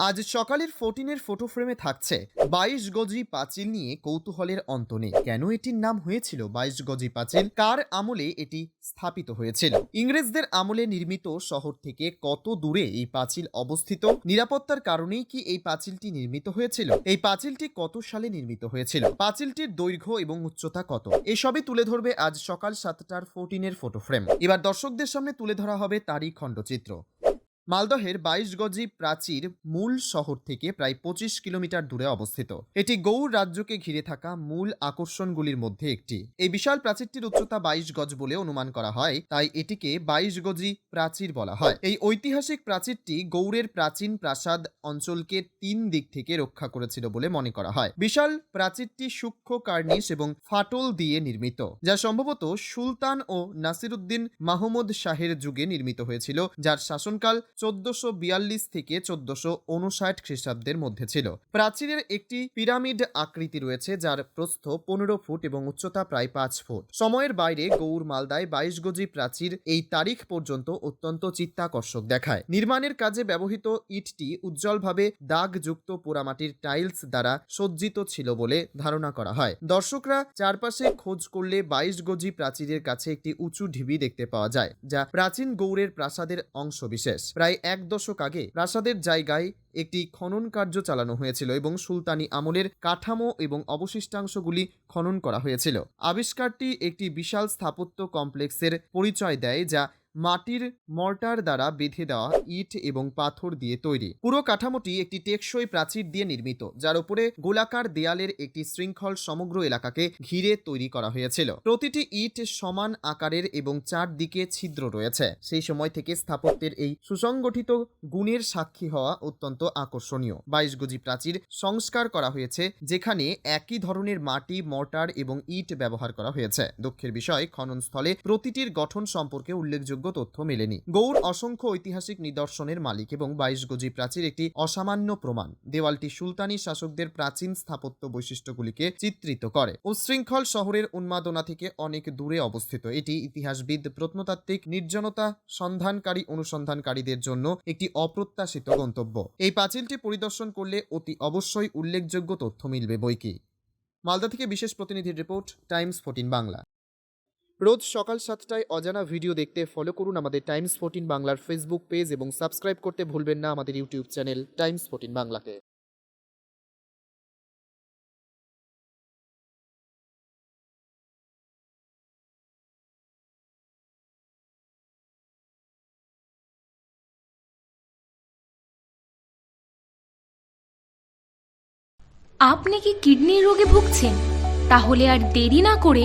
আজ সকালের ফোর্টিনের ফটো ফ্রেমে থাকছে। বাইশ গজি পাঁচিল নিয়ে কৌতূহলের অন্ত নেই। কেন এটির নাম হয়েছিল বাইশ গজি পাঁচিল? কার আমলে এটি স্থাপিত হয়েছিল? ইংরেজদের আমলে নির্মিত শহর থেকে কত দূরে এই পাঁচিল অবস্থিত? নিরাপত্তার কারণেই কি এই পাঁচিলটি নির্মিত হয়েছিল? এই পাঁচিলটি কত সালে নির্মিত হয়েছিল? পাঁচিলটির দৈর্ঘ্য এবং উচ্চতা কত? এসবই তুলে ধরবে আজ সকাল সাতটার ফোর্টিনের ফটো ফ্রেম এবার দর্শকদের সামনে তুলে ধরা হবে তারই খণ্ডচিত্র। মালদহের বাইশ গজি প্রাচীর মূল শহর থেকে প্রায় পঁচিশ কিলোমিটার দূরে অবস্থিত। এটি গৌড় রাজ্যকে ঘিরে থাকা মূল আকর্ষণগুলির মধ্যে একটি। এই বিশাল প্রাচীরটির উচ্চতা বাইশ গজ বলে অনুমান করা হয়, তাই এটিকে বাইশ গজি প্রাচীর বলা হয়। এই ঐতিহাসিক প্রাচীরটি গৌড়ের প্রাচীন প্রাসাদ অঞ্চলকে তিন দিক থেকে রক্ষা করেছিল বলে মনে করা হয়। বিশাল প্রাচীরটি সূক্ষ্ম কার্নিশ এবং ফাটল দিয়ে নির্মিত, যা সম্ভবত সুলতান ও নাসিরুদ্দিন মাহমুদ শাহের যুগে নির্মিত হয়েছিল, যার শাসনকাল চোদ্দশো বিয়াল্লিশ থেকে চোদ্দশো উনষাট খ্রিস্টাব্দের মধ্যে ছিল। প্রাচীরের একটি পিরামিড আকৃতি রয়েছে, যার প্রস্থ পনেরো ফুট এবং উচ্চতা প্রায় পাঁচ ফুট। সময়ের বাইরে গৌর মালদায় বাইশ গজি প্রাচীর এই তারিখ পর্যন্ত অত্যন্ত চিত্তাকর্ষক দেখায়। নির্মাণের কাজে ব্যবহৃত ইটটি উজ্জ্বলভাবে দাগযুক্ত পোড়ামাটির টাইলস দ্বারা সজ্জিত ছিল বলে ধারণা করা হয়। দর্শকরা চারপাশে খোঁজ করলে বাইশ গজি প্রাচীরের কাছে একটি উঁচু ঢিবি দেখতে পাওয়া যায়, যা প্রাচীন গৌড়ের প্রাসাদের অংশ বিশেষ প্রায় এক দশক আগে প্রাসাদের জায়গায় একটি খনন কার্য চালানো হয়েছিল এবং সুলতানি আমলের কাঠামো এবং অবশিষ্টাংশগুলি খনন করা হয়েছিল। আবিষ্কারটি একটি বিশাল স্থাপত্য কমপ্লেক্সের পরিচয় দেয় যা মাটির মর্টার দ্বারা বেঁধে দেওয়া ইট এবং পাথর দিয়ে তৈরি। পুরো কাঠামোটি একটি টেকসই প্রাচীর দিয়ে নির্মিত, যার উপরে গোলাকার দেয়ালের একটি শৃঙ্খল সমগ্র এলাকাকে ঘিরে তৈরি করা হয়েছিল। প্রতিটি ইট সমান আকারের এবং চারদিকে ছিদ্র রয়েছে। সেই সময় থেকে স্থাপত্যের এই সুসংগঠিত গুণের সাক্ষী হওয়া অত্যন্ত আকর্ষণীয়। বাইশ গজি প্রাচীর সংস্কার করা হয়েছে, যেখানে একই ধরনের মাটি, মর্টার এবং ইট ব্যবহার করা হয়েছে। দুঃখের বিষয়, খননস্থলে প্রতিটির গঠন সম্পর্কে উল্লেখযোগ্য তথ্য মেলেনি। গৌড় অসংখ্য ঐতিহাসিক নিদর্শনের মালিক এবং বাইশ গজি প্রাচীর একটি অসামান্য প্রমাণ। দেওয়ালটি সুলতানি শাসকদের প্রাচীন স্থাপত্য বৈশিষ্ট্যগুলিকে চিত্রিত করে। উচ্ছৃঙ্খল শহরের উন্মাদনা থেকে অনেক দূরে অবস্থিত। এটি ইতিহাসবিদ, প্রত্নতাত্ত্বিক, নির্জনতা সন্ধানকারী, অনুসন্ধানকারীদের জন্য একটি অপ্রত্যাশিত গন্তব্য। এই পাঁচিলটি পরিদর্শন করলে অতি অবশ্যই উল্লেখযোগ্য তথ্য মিলবে বইকি মালদা থেকে বিশেষ প্রতিনিধির রিপোর্ট, টাইমস, ফোর্টিন বাংলা। রোজ সকাল সাতটায় অজানা ভিডিও দেখতে ফলো করুন আমাদের টাইমস ফোর্টিন বাংলার ফেসবুক পেজ এবং সাবস্ক্রাইব করতে ভুলবেন না আমাদের ইউটিউব চ্যানেল টাইমস ফোর্টিন বাংলাকে। আপনি কি কিডনির রোগে ভুগছেন? তাহলে আর দেরি না করে